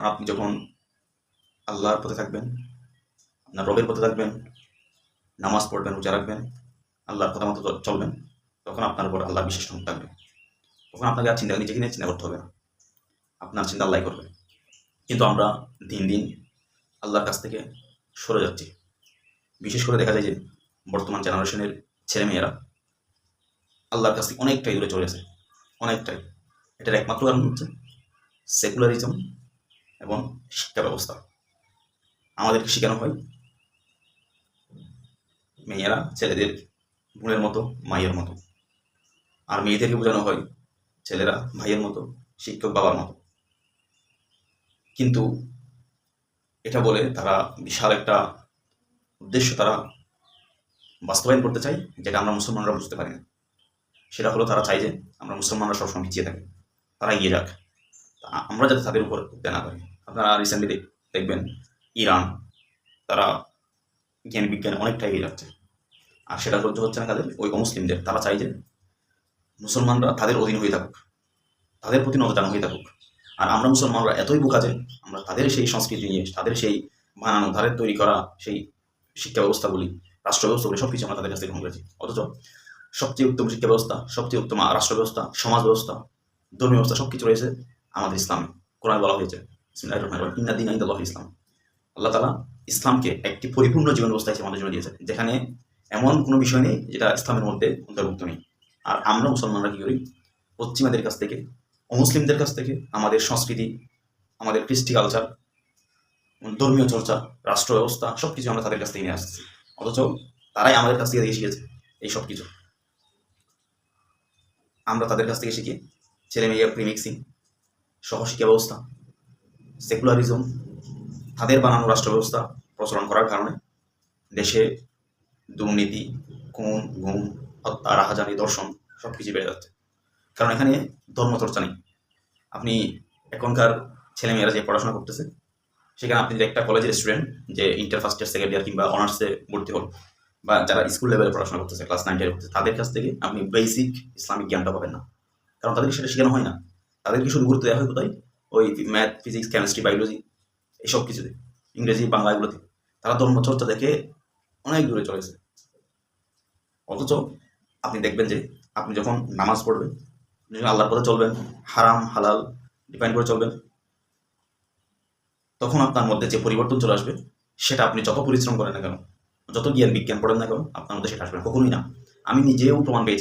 আপনি যখন আল্লাহর পথে থাকবেন, আপনার রবের পথে থাকবেন, নামাজ পড়বেন, রোজা রাখবেন, আল্লাহর কথা মতো চলবেন, তখন আপনার উপর আল্লাহ বিশেষ রহমত থাকবে। তখন আপনাকে আর চিন্তা, নিজেকে নিয়ে চিন্তা করতে হবে না। আপনার চিন্তা আল্লাহ করবে। কিন্তু আমরা দিন দিন আল্লাহর কাছ থেকে সরে যাচ্ছি। বিশেষ করে দেখা যায় যে বর্তমান জেনারেশনের ছেলেমেয়েরা আল্লাহর কাছ থেকে অনেকটাই দূরে চলে গেছে। অনেকটাই। এটার একমাত্র কারণ হচ্ছে সেকুলারিজম এবং শিক্ষা ব্যবস্থা। আমাদেরকে শেখানো হয় মেয়েরা ছেলেদের বোনের মতো, মায়ের মতো। আর মেয়েদেরকে বোঝানো হয় ছেলেরা ভাইয়ের মতো, শিক্ষক বাবার মতো। কিন্তু এটা বলে তারা বিশাল একটা উদ্দেশ্য তারা বাস্তবায়ন করতে চায়, যেটা আমরা মুসলমানরা বুঝতে পারি না। সেটা হলো তারা চাই যে আমরা মুসলমানরা সবসময় পিছিয়ে থাকি। তারা এগিয়ে যাক। আমরা যাতে তাদের উপর না পারি আপনারা রিসেন্টলি দেখবেন ইরান, তারা জ্ঞান বিজ্ঞানে অনেকটা এগিয়ে যাচ্ছে। আর সেটা সহ্য হচ্ছে না তাদের, ওই অমুসলিমদের। তারা চাই যে মুসলমানরা তাদের অধীন হয়ে থাকুক, তাদের প্রতি নজর হয়ে থাকুক। আর আমরা মুসলমানরা এতই বোকা যে আমরা তাদের সেই সংস্কৃতি নিয়ে, তাদের সেই বানানো, তাদের তৈরি করা সেই শিক্ষা ব্যবস্থাগুলি রাষ্ট্র ব্যবস্থাগুলি সব কিছু আমরা তাদের কাছ থেকে গ্রহণ করেছি। অথচ সবচেয়ে উত্তম শিক্ষা ব্যবস্থা সবচেয়ে উত্তম রাষ্ট্র ব্যবস্থা সমাজ ব্যবস্থা ধর্মীয় ব্যবস্থা সব কিছু রয়েছে আমাদের ইসলামে। কোরআন বলা হয়েছে ইন্নাদিন ইসলাম। আল্লাহ তালা ইসলামকে একটি পরিপূর্ণ জীবন ব্যবস্থা হিসেবে আমাদের জন্য দিয়েছে যেখানে এমন কোনো বিষয় নেই যেটা ইসলামের মধ্যে অন্তর্ভুক্ত নেই। আর আমরা মুসলমানরা কী করি? পশ্চিমাদের কাছ থেকে, অমুসলিমদের কাছ থেকে, আমাদের সংস্কৃতি, আমাদের কৃষ্টি কালচার ধর্মীয় চর্চা, রাষ্ট্র ব্যবস্থা সব কিছু আমরা তাদের কাছ থেকে নিয়ে আসছি। অথচ তারাই আমাদের কাছ থেকে শিখেছে এই সব কিছু আমরা তাদের কাছ থেকে শিখি ছেলে মেয়ে প্রিমিক্সিং সহশিক্ষা ব্যবস্থা সেকুলারিজম তাদের বানানো রাষ্ট্র ব্যবস্থা প্রচলন করার কারণে দেশে দুর্নীতি, খুন, গুম, হত্যা, রাহাজানি, দর্শন সব কিছু বেড়ে যাচ্ছে। কারণ এখানে ধর্মচর্চা নেই। আপনি এখনকার ছেলেমেয়েরা যে পড়াশোনা করতেছে, সেখানে আপনি যে একটা কলেজের স্টুডেন্ট যে inter first year second year কিংবা অনার্সে ভর্তি হল বা যারা স্কুল লেভেলে পড়াশোনা করতেছে ক্লাস নাইন টেন করতেছে তাদের কাছ থেকে আপনি বেসিক ইসলামিক জ্ঞানটা পাবেন না। কারণ তাদেরকে সেটা শেখানো হয় না। তাদেরকে শুধু গুরুত্ব দেওয়া হয় কোথায় ওই ম্যাথ ফিজিক্স কেমিস্ট্রি বায়োলজি এইসব কিছুতে, ইংরেজি, বাংলা এগুলোতে। তারা ধর্মচর্চা দেখে অনেক দূরে চলেছে অথচ আপনি দেখবেন যে আপনি যখন নামাজ পড়বেন আল্লাহর পথে চলবেন, হারাম, হালাল, ডিফাইন করে চলবেন, তখন আপনার মধ্যে যে পরিবর্তন চলে আসবে, সেটা আপনি যত পরিশ্রম করেন না কেন, যত জ্ঞান বিজ্ঞান পড়েন না কেন, আপনার মধ্যে সেটা আসবে কখনোই না। আমি নিজেও প্রমাণ পেয়েছি।